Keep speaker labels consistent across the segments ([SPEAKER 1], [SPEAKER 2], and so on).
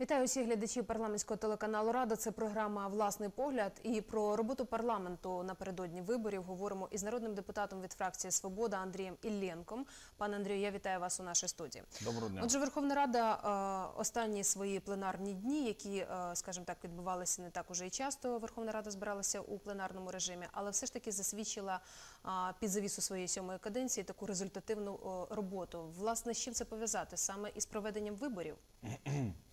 [SPEAKER 1] Вітаю усіх глядачів парламентського телеканалу Рада. Це програма Власний погляд. І про роботу парламенту напередодні виборів говоримо із народним депутатом від фракції Свобода Андрієм Ілленком. Пане Андрію, я вітаю вас у нашій студії.
[SPEAKER 2] Доброго дня.
[SPEAKER 1] Отже, Верховна Рада е, останні свої пленарні дні, які, е, скажімо так, відбувалися не так уже і часто. Верховна Рада збиралася у пленарному режимі, але все ж таки засвідчила е, під завісу своєї сьомої каденції таку результативну роботу. Власне, з чим це пов'язати саме із проведенням виборів?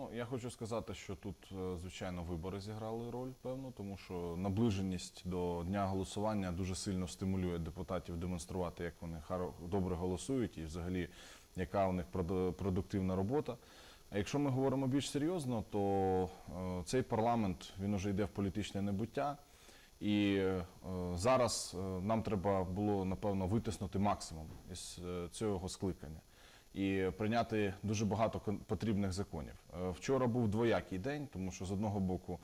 [SPEAKER 2] Ну, я хочу сказати, що тут, е, звичайно, вибори зіграли роль, певно, тому що наближеність до дня голосування дуже сильно стимулює депутатів демонструвати, як вони добре голосують, і взагалі яка у них продуктивна робота. А якщо ми говоримо більш серйозно, то е, цей парламент він уже йде в політичне небуття. І е, зараз нам треба було напевно витиснути максимум із цього скликання і прийняти дуже багато потрібних законів. Е, Вчора був двоякий день, тому що з одного боку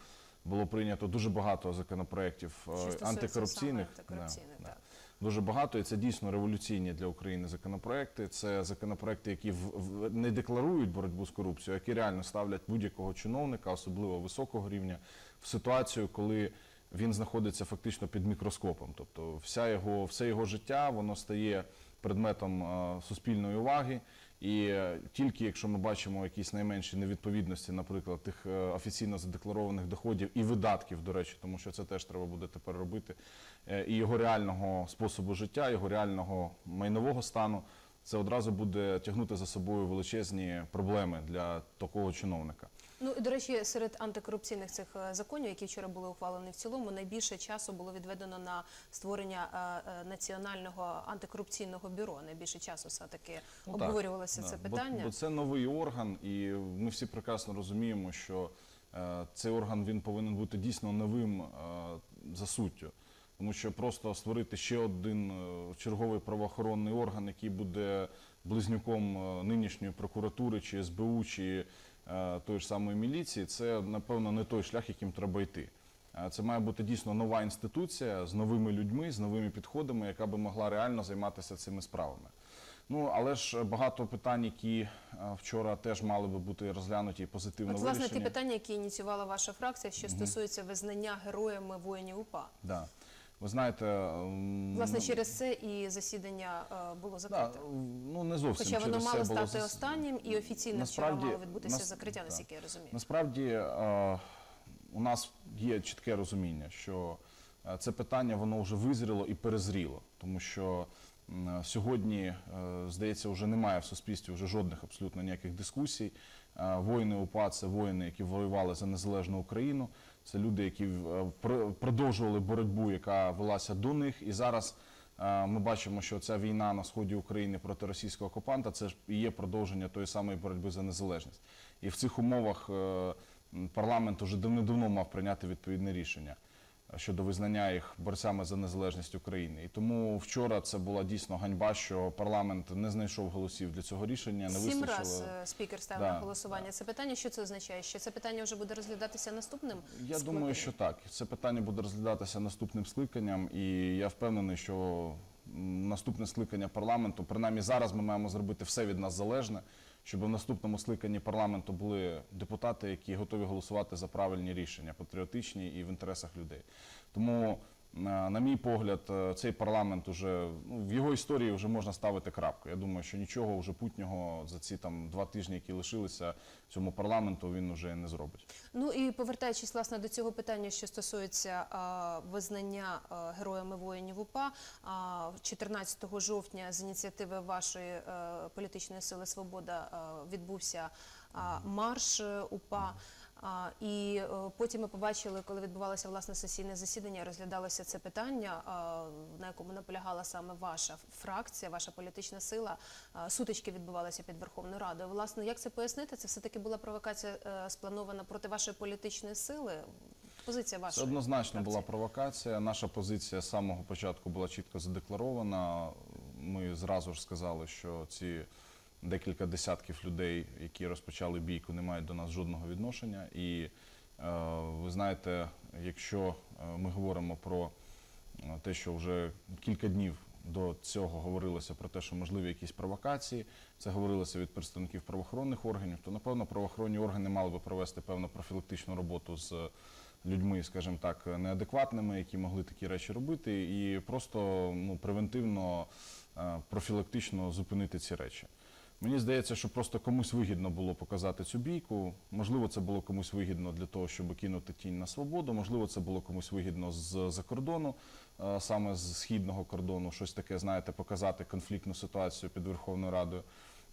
[SPEAKER 2] було прийнято дуже багато законопроєктів е, антикорупційних.
[SPEAKER 1] антикорупційних,
[SPEAKER 2] Да,
[SPEAKER 1] так.
[SPEAKER 2] Дуже багато, і це дійсно революційні для України законопроекти. Це законопроекти, які не декларують боротьбу з корупцією, які реально ставлять будь-якого чиновника, особливо високого рівня, в ситуацію, коли він знаходиться фактично під мікроскопом. Тобто, вся його, все його життя воно стає предметом е, суспільної уваги. І е, тільки якщо ми бачимо якісь найменші невідповідності, наприклад, тих е, офіційно задекларованих доходів і видатків, до речі, тому що це теж треба буде тепер робити, і його реального способу життя, його реального майнового стану, це одразу буде тягнути за собою величезні проблеми для такого чиновника.
[SPEAKER 1] Ну і до речі, серед антикорупційних цих е, законів, які вчора були ухвалені в цілому, найбільше часу було відведено на створення е, е, національного антикорупційного бюро. Найбільше часу все таки
[SPEAKER 2] Ну,
[SPEAKER 1] обговорювалося
[SPEAKER 2] да.
[SPEAKER 1] це
[SPEAKER 2] Бо-
[SPEAKER 1] питання.
[SPEAKER 2] Бо, це новий орган, і ми всі прекрасно розуміємо, що е, цей орган він повинен бути дійсно новим е, за суттю. Тому що просто створити ще один черговий правоохоронний орган, який буде близнюком нинішньої прокуратури чи СБУ, чи тої ж самої міліції, це напевно не той шлях, яким треба йти. Е, Це має бути дійсно нова інституція з новими людьми, з новими підходами, яка би могла реально займатися цими справами. Ну але ж багато питань, які е, вчора теж мали би бути розглянуті і позитивно
[SPEAKER 1] От власне ті питання, які ініціювала ваша фракція, що стосуються визнання героями воїнів УПА.
[SPEAKER 2] Да. Ви знаєте,
[SPEAKER 1] Власне, через це і засідання е, було
[SPEAKER 2] да,
[SPEAKER 1] закрите.
[SPEAKER 2] ну не зовсім
[SPEAKER 1] Хоча воно
[SPEAKER 2] через
[SPEAKER 1] мало
[SPEAKER 2] це було
[SPEAKER 1] стати
[SPEAKER 2] зас-
[SPEAKER 1] останнім, і офіційно
[SPEAKER 2] Насправді,
[SPEAKER 1] вчора мало відбутися
[SPEAKER 2] нас-
[SPEAKER 1] закриття,
[SPEAKER 2] да.
[SPEAKER 1] наскільки я розумію.
[SPEAKER 2] Насправді е, у нас є чітке розуміння, що е, це питання воно вже визріло і перезріло, тому що м, сьогодні, е, здається, вже немає в суспільстві вже жодних абсолютно ніяких дискусій. Е, Воїни УПА це воїни, які воювали за незалежну Україну. Це люди, які е, продовжували боротьбу, яка велася до них, і зараз. е, Ми бачимо, що ця війна на сході України проти російського окупанта це ж і є продовження тої самої боротьби за незалежність. І в цих умовах е, парламент уже давно мав прийняти відповідне рішення щодо визнання їх борцями за незалежність України. І тому вчора це була дійсно ганьба, що парламент не знайшов голосів для цього рішення, не
[SPEAKER 1] Сім раз е, спікер ставив
[SPEAKER 2] Да,
[SPEAKER 1] на голосування це питання. Що це означає? Що це питання вже буде розглядатися наступним?
[SPEAKER 2] Я
[SPEAKER 1] скликанням?
[SPEAKER 2] думаю, що так. Це питання буде розглядатися наступним скликанням, і я впевнений, що наступне скликання парламенту, принаймні зараз ми маємо зробити все від нас залежне, щоб в наступному скликанні парламенту були депутати, які готові голосувати за правильні рішення, патріотичні і в інтересах людей. Тому, на мій погляд, е, цей парламент уже ну, в його історії вже можна ставити крапку. Я думаю, що нічого вже путнього за ці там два тижні, які лишилися цьому парламенту, він вже не зробить.
[SPEAKER 1] Ну і повертаючись власне до цього питання, що стосується а, визнання а, героями воїнів УПА, а, 14 жовтня з ініціативи вашої е, політичної сили Свобода е, відбувся а, марш УПА. А, і е, потім ми побачили, коли відбувалося власне сесійне засідання, розглядалося це питання, на якому наполягала саме ваша фракція, ваша політична сила. Сутички відбувалися під Верховною Радою. Власне, як це пояснити? Це все таки була провокація е, спланована проти вашої політичної сили. Позиція вашої
[SPEAKER 2] однозначно
[SPEAKER 1] фракції.
[SPEAKER 2] була провокація. Наша позиція з самого початку була чітко задекларована. Ми зразу ж сказали, що ці декілька десятків людей, які розпочали бійку, не мають до нас жодного відношення. І е, ви знаєте, якщо е, ми говоримо про е, те, що вже кілька днів до цього говорилося про те, що можливі якісь провокації, це говорилося від представників правоохоронних органів, то напевно правоохоронні органи мали би провести певну профілактичну роботу з людьми, скажімо так, неадекватними, які могли такі речі робити, і просто ну, превентивно, профілактично зупинити ці речі. Мені здається, що просто комусь вигідно було показати цю бійку. Можливо, це було комусь вигідно для того, щоб кинути тінь на свободу. Можливо, це було комусь вигідно з-за кордону, е, саме з східного кордону, щось таке, знаєте, показати конфліктну ситуацію під Верховною Радою.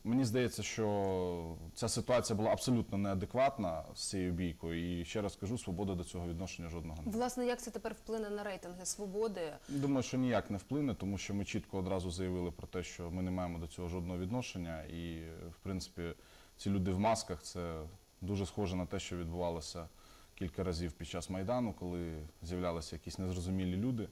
[SPEAKER 2] Мені здається, що ця ситуація була абсолютно неадекватна з цією бійкою. І ще раз кажу, свобода до цього відношення жодного немає.
[SPEAKER 1] Власне, як це тепер вплине на рейтинги свободи?
[SPEAKER 2] Думаю, що ніяк не вплине, тому що ми чітко одразу заявили про те, що ми не маємо до цього жодного відношення. І, в принципі, ці люди в масках це дуже схоже на те, що відбувалося кілька разів під час Майдану, коли з'являлися якісь незрозумілі люди,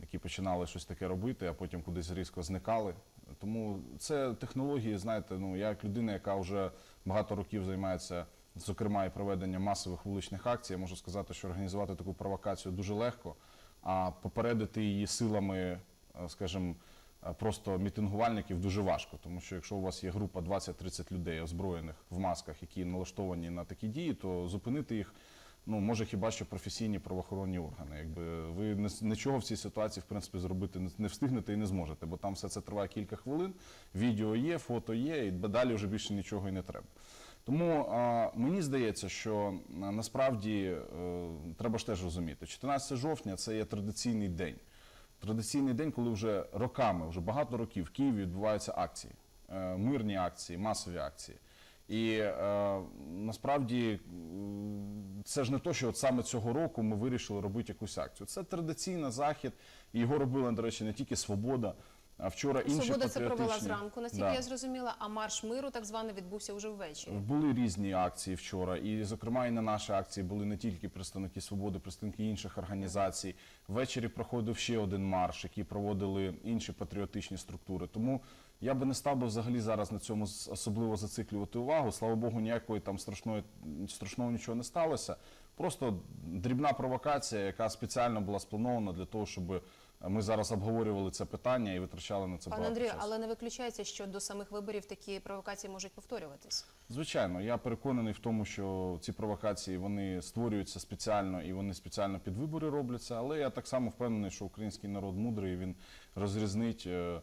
[SPEAKER 2] які починали щось таке робити, а потім кудись різко зникали. Тому це технології, знаєте, ну я як людина, яка вже багато років займається, зокрема, і проведенням масових вуличних акцій, я можу сказати, що організувати таку провокацію дуже легко, а попередити її силами, е, скажімо, е, просто мітингувальників дуже важко. Тому що якщо у вас є група 20-30 людей озброєних в масках, які налаштовані на такі дії, то зупинити їх. Ну, може хіба що професійні правоохоронні органи. Якби ви нічого в цій ситуації в принципі зробити не- не встигнете і не зможете, бо там все це триває кілька хвилин. Відео є, фото є, і далі вже більше нічого і не треба. Тому а, мені здається, що а, насправді е, треба ж теж розуміти, 14 жовтня це є традиційний день. Традиційний день, коли вже роками, вже багато років в Києві відбуваються акції, е, мирні акції, масові акції. І е, насправді це ж не то, що от саме цього року ми вирішили робити якусь акцію. Це традиційний захід, і його робила, до речі, не тільки Свобода, а вчора інші
[SPEAKER 1] Свобода це провела зранку, наскільки
[SPEAKER 2] Да.
[SPEAKER 1] я зрозуміла, а марш миру так званий відбувся вже ввечері.
[SPEAKER 2] Були різні акції вчора, і зокрема і на нашій акції були не тільки представники свободи, представники інших організацій. Ввечері проходив ще один марш, який проводили інші патріотичні структури. Тому я би не став би взагалі зараз на цьому особливо зациклювати увагу. Слава Богу, ніякої там страшної страшного нічого не сталося. Просто дрібна провокація, яка спеціально була спланована для того, щоб ми зараз обговорювали це питання і витрачали на це
[SPEAKER 1] Пане
[SPEAKER 2] багато
[SPEAKER 1] Андрію,
[SPEAKER 2] часу.
[SPEAKER 1] але не виключається, що до самих виборів такі провокації можуть повторюватись.
[SPEAKER 2] Звичайно, я переконаний в тому, що ці провокації вони створюються спеціально і вони спеціально під вибори робляться. Але я так само впевнений, що український народ мудрий, він розрізнить е,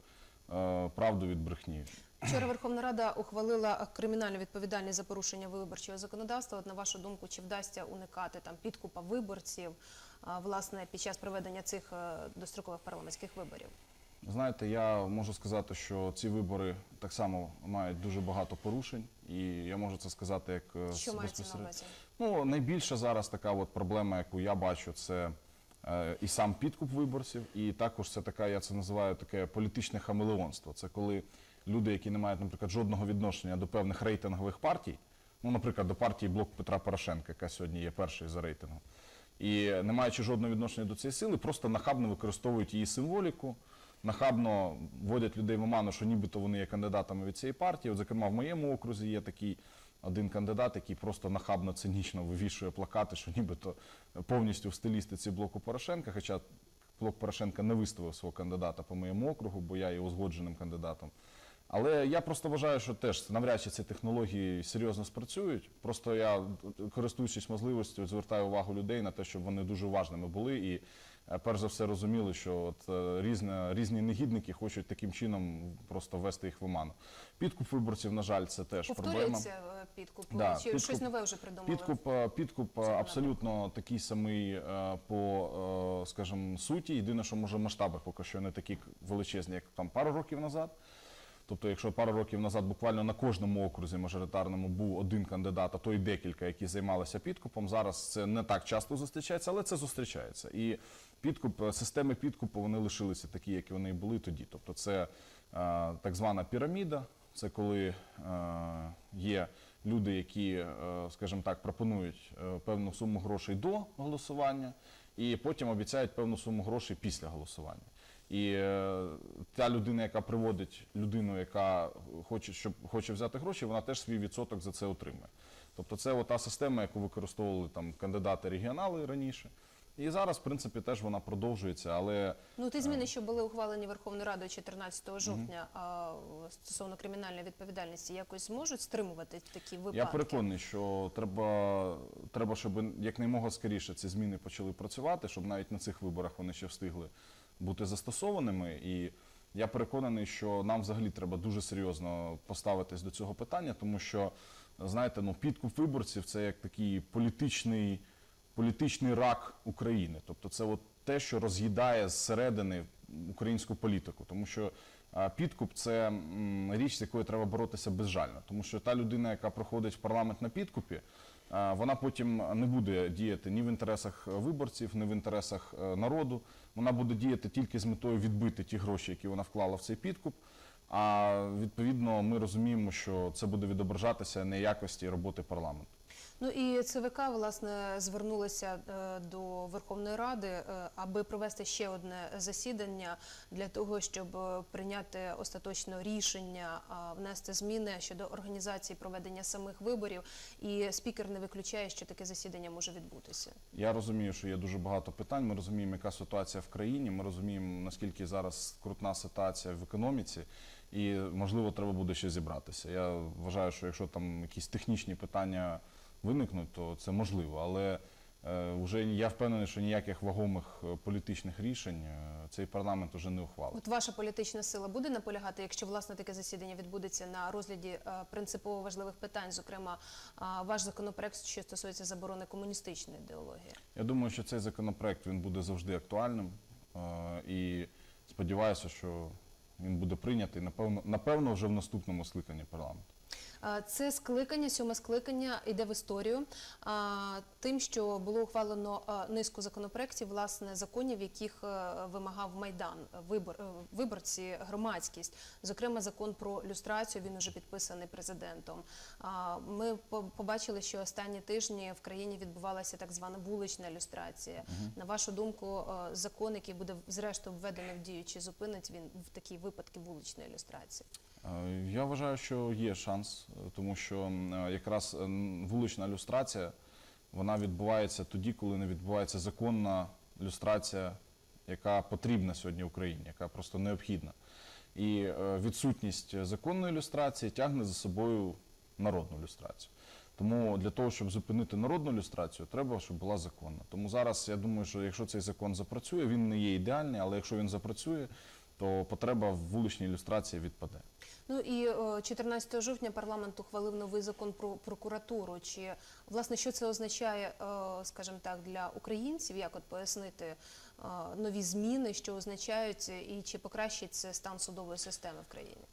[SPEAKER 2] правду від брехні.
[SPEAKER 1] Вчора Верховна Рада ухвалила кримінальну відповідальність за порушення виборчого законодавства. От на вашу думку, чи вдасться уникати там підкупа виборців власне під час проведення цих е, дострокових парламентських виборів?
[SPEAKER 2] Знаєте, я можу сказати, що ці вибори так само мають дуже багато порушень, і я можу це сказати як е,
[SPEAKER 1] Що мається на увазі?
[SPEAKER 2] Ну, найбільша зараз така от проблема, яку я бачу, це е, і сам підкуп виборців, і також це така, я це називаю таке політичне хамелеонство. Це коли люди, які не мають, наприклад, жодного відношення до певних рейтингових партій, ну, наприклад, до партії Блок Петра Порошенка, яка сьогодні є першою за рейтингом, і не маючи жодного відношення до цієї сили, просто нахабно використовують її символіку. Нахабно вводять людей в оману, що нібито вони є кандидатами від цієї партії. От, зокрема, в моєму окрузі є такий один кандидат, який просто нахабно цинічно вивішує плакати, що нібито повністю в стилістиці блоку Порошенка. Хоча блок Порошенка не виставив свого кандидата по моєму округу, бо я є узгодженим кандидатом. Але я просто вважаю, що теж навряд чи ці технології серйозно спрацюють. Просто я, користуючись можливістю, звертаю увагу людей на те, щоб вони дуже уважними були і перш за все розуміли, що от е, різні негідники хочуть таким чином просто ввести їх в оману. Підкуп виборців, на жаль, це теж проблема.
[SPEAKER 1] Е, підкуп?
[SPEAKER 2] Да,
[SPEAKER 1] чи
[SPEAKER 2] підкуп-
[SPEAKER 1] щось нове вже придумали?
[SPEAKER 2] Підкуп, е, підкуп абсолютно такий самий по, скажімо, суті. Єдине, що може масштаби поки що не такі величезні, як там пару років назад. Тобто, якщо пару років назад буквально на кожному окрузі мажоритарному був один кандидат, а то й декілька, які займалися підкупом. Зараз це не так часто зустрічається, але це зустрічається. І підкуп, е, системи підкупу вони лишилися такі, які вони були тоді. Тобто, це е, так звана піраміда. Це коли е, є люди, які, скажімо так, пропонують певну суму грошей до голосування, і потім обіцяють певну суму грошей після голосування. І та людина, яка приводить людину, яка хоче, щоб хоче взяти гроші, вона теж свій відсоток за це отримує. Тобто, це та система, яку використовували там кандидати регіонали раніше. І зараз, в принципі, теж вона продовжується, але
[SPEAKER 1] Ну, ті зміни, що були ухвалені Верховною Радою 14 жовтня а, стосовно кримінальної відповідальності, якось зможуть стримувати такі випадки?
[SPEAKER 2] Я переконаний, що треба, треба, щоб якнаймога скоріше ці зміни почали працювати, щоб навіть на цих виборах вони ще встигли бути застосованими. І я переконаний, що нам взагалі треба дуже серйозно поставитись до цього питання, тому що, знаєте, ну, підкуп виборців це як такий політичний, політичний рак України. Тобто це от те, що роз'їдає зсередини українську політику. Тому що підкуп це річ, з якою треба боротися безжально. Тому що та людина, яка проходить в парламент на підкупі, вона потім не буде діяти ні в інтересах виборців, ні в інтересах е, народу. Вона буде діяти тільки з метою відбити ті гроші, які вона вклала в цей підкуп. А відповідно, ми розуміємо, що це буде відображатися на якості роботи парламенту.
[SPEAKER 1] Ну і ЦВК власне звернулася е, до Верховної Ради, е, аби провести ще одне засідання для того, щоб е, прийняти остаточне рішення, внести зміни щодо організації проведення самих виборів. І спікер не виключає, що таке засідання може відбутися.
[SPEAKER 2] Я розумію, що є дуже багато питань. Ми розуміємо, яка ситуація в країні. Ми розуміємо, наскільки зараз скрутна ситуація в економіці, і можливо, треба буде ще зібратися. Я вважаю, що якщо там якісь технічні питання виникнуть, то це можливо. Але е, вже я впевнений, що ніяких вагомих е, політичних рішень е, цей парламент вже не ухвалить.
[SPEAKER 1] От ваша політична сила буде наполягати, якщо власне таке засідання відбудеться на розгляді принципово важливих питань, зокрема ваш законопроект, що стосується заборони комуністичної ідеології.
[SPEAKER 2] Я думаю, що цей законопроект він буде завжди актуальним і сподіваюся, що він буде прийнятий напевно, напевно, вже в наступному скликанні парламенту.
[SPEAKER 1] Це скликання, сьоме скликання йде в історію тим, що було ухвалено низку законопроєктів, власне, законів, яких е, вимагав Майдан, вибор, е, виборці, громадськість. Зокрема, закон про люстрацію, він уже підписаний президентом. Ми по- побачили, що останні тижні в країні відбувалася так звана вулична люстрація. На вашу думку, е, закон, який буде зрештою введений в дію, чи зупинить він в такі випадки вуличної люстрації?
[SPEAKER 2] Е, Я вважаю, що є шанс, е, тому що е, якраз вулична люстрація вона відбувається тоді, коли не відбувається законна люстрація, яка потрібна сьогодні Україні, яка просто необхідна. І відсутність законної люстрації тягне за собою народну люстрацію. Тому для того, щоб зупинити народну люстрацію, треба, щоб була законна. Тому зараз я думаю, що якщо цей закон запрацює, він не є ідеальний, але якщо він запрацює, то потреба в вуличній ілюстрації відпаде.
[SPEAKER 1] Ну і е, 14 жовтня парламент ухвалив новий закон про прокуратуру. Чи власне що це означає, скажімо так, для українців? Як от пояснити нові зміни, що означають, і чи покращить це стан судової системи в країні?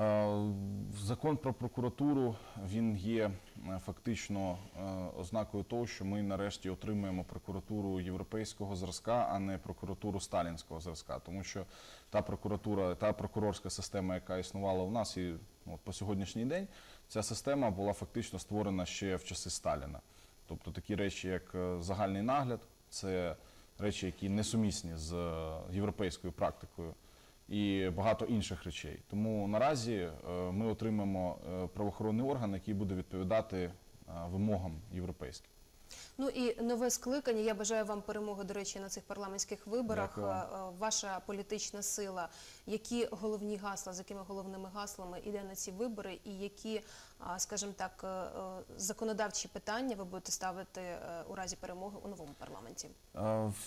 [SPEAKER 2] Е, Закон про прокуратуру він є е, фактично е, ознакою того, що ми нарешті отримуємо прокуратуру європейського зразка, а не прокуратуру сталінського зразка. Тому що та прокуратура, та прокурорська система, яка існувала у нас, і ну, от по сьогоднішній день ця система була фактично створена ще в часи Сталіна. Тобто такі речі, як загальний нагляд, це речі, які несумісні з європейською практикою і багато інших речей. Тому наразі е, ми отримаємо е, правоохоронний орган, який буде відповідати е, вимогам європейським.
[SPEAKER 1] Ну і нове скликання. Я бажаю вам перемоги, до речі, на цих парламентських виборах.
[SPEAKER 2] Дякую
[SPEAKER 1] Ваша політична сила. Які головні гасла, з якими головними гаслами іде на ці вибори, і які, скажімо так, е, е, законодавчі питання ви будете ставити е, у разі перемоги у новому парламенті?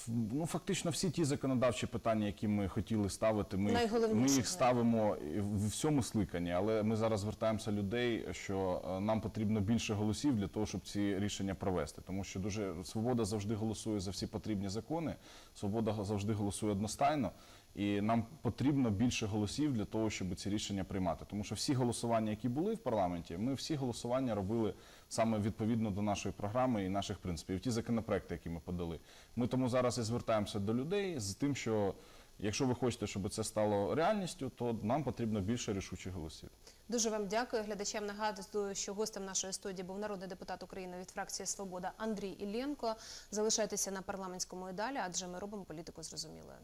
[SPEAKER 2] Ну, фактично, всі ті законодавчі питання, які ми хотіли ставити, ми, їх- ми їх ставимо в всьому скликанні. Але ми зараз звертаємося людей, що нам потрібно більше голосів для того, щоб ці рішення провести. Тому що дуже свобода завжди голосує за всі потрібні закони. Свобода завжди голосує одностайно. І нам потрібно більше голосів для того, щоб ці рішення приймати. Тому що всі голосування, які були в парламенті, ми всі голосування робили саме відповідно до нашої програми і наших принципів. Ті законопроекти, які ми подали. Ми тому зараз і звертаємося до людей з тим, що якщо ви хочете, щоб це стало реальністю, то нам потрібно більше рішучих голосів.
[SPEAKER 1] Дуже вам дякую. Глядачам нагадую, що гостем нашої студії був народний депутат України від фракції Свобода Андрій Іллєнко. Залишайтеся на парламентському і далі, адже ми робимо політику зрозумілою.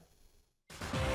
[SPEAKER 1] Bye.